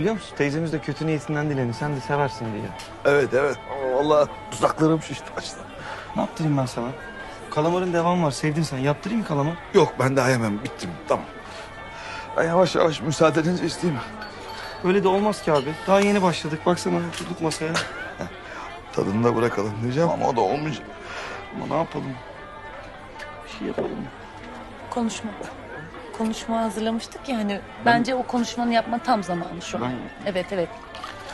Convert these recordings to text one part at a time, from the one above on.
Biliyor musun? Teyzemiz de kötü niyetinden dileni. Sen de seversin diye. Evet evet. Vallahi dudaklarım şişti açtı. Ne yaptırayım ben sana? Kalamarın devamı var. Sevdin sen. Yaptırayım mı kalamar? Yok ben daha yemem. Bittim. Tamam. Ben yavaş yavaş müsaadenizi isteyeyim. Öyle de olmaz ki abi. Daha yeni başladık. Baksana oturduk masaya. Tadını da bırakalım diyeceğim ama o da olmayacak. Ama ne yapalım? Bir şey yapalım. Konuşma. Konuşma hazırlamıştık ya hani. Bence o konuşmanı yapma tam zamanı şu an. Ben- Evet evet.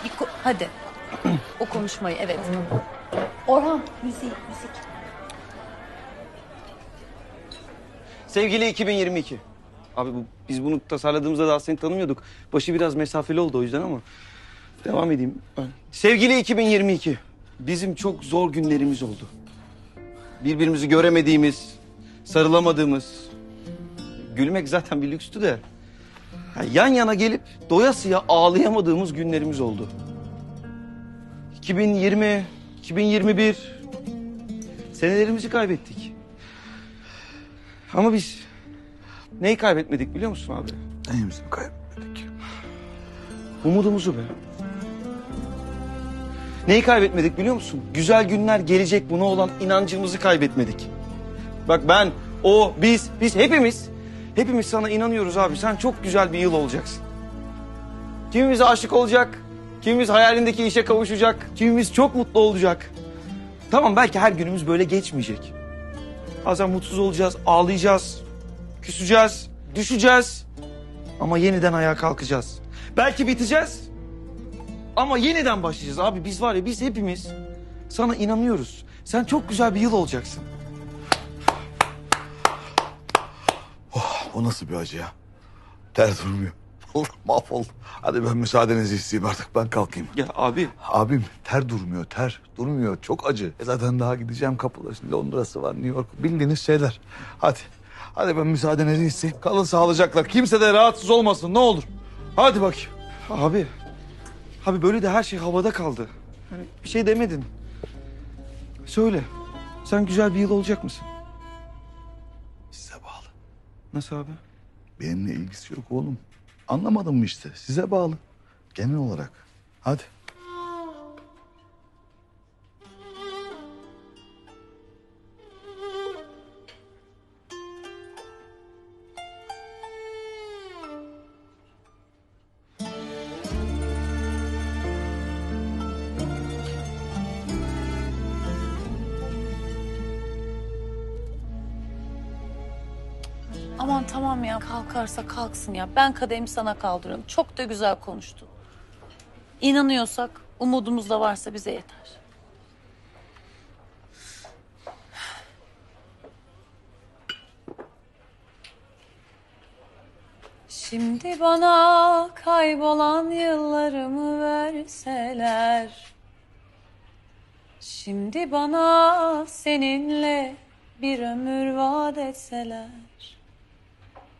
Bir ko- hadi. o konuşmayı evet. Orhan müzik müzik. Sevgili 2022. Abi bu, biz bunu tasarladığımızda daha seni tanımıyorduk. Başı biraz mesafeli oldu o yüzden ama. Devam edeyim. Sevgili 2022. Bizim çok zor günlerimiz oldu. Birbirimizi göremediğimiz, sarılamadığımız. Gülmek zaten bir lükstü de. Ya yan yana gelip doyasıya ağlayamadığımız günlerimiz oldu. 2020, 2021 senelerimizi kaybettik. Ama biz neyi kaybetmedik biliyor musun abi? Neyimizi kaybetmedik? Umudumuzu be. Neyi kaybetmedik biliyor musun? Güzel günler gelecek buna olan inancımızı kaybetmedik. Bak ben, o, biz, biz hepimiz, hepimiz sana inanıyoruz abi. Sen çok güzel bir yıl olacaksın. Kimimiz aşık olacak, kimimiz hayalindeki işe kavuşacak, kimimiz çok mutlu olacak. Tamam belki her günümüz böyle geçmeyecek. Bazen mutsuz olacağız, ağlayacağız, küseceğiz, düşeceğiz. Ama yeniden ayağa kalkacağız. Belki biteceğiz. Ama yeniden başlayacağız abi. Biz var ya biz hepimiz sana inanıyoruz. Sen çok güzel bir yıl olacaksın. O nasıl bir acı ya? Ter durmuyor. Mahvoldum. Hadi ben müsaadenizi isteyeyim artık. Ben kalkayım. Ya abi Abim ter durmuyor, ter durmuyor. Çok acı. E zaten daha gideceğim kapılar. Şimdi Londra'sı var, New York. Bildiğiniz şeyler. Hadi. Hadi ben müsaadenizi isteyeyim. Kalın sağlıcakla. Kimse de rahatsız olmasın ne olur. Hadi bakayım. Abi. Abi böyle de her şey havada kaldı. Yani bir şey demedin. Söyle. Sen güzel bir yıl olacak mısın? Nasıl abi? Benimle ilgisi yok oğlum. Anlamadın mı işte? Size bağlı. Genel olarak. Hadi. Aman tamam ya kalkarsa kalksın ya. Ben kadehimi sana kaldırıyorum. Çok da güzel konuştun. İnanıyorsak, umudumuz da varsa bize yeter. Şimdi bana kaybolan yıllarımı verseler Şimdi bana seninle bir ömür vaat etseler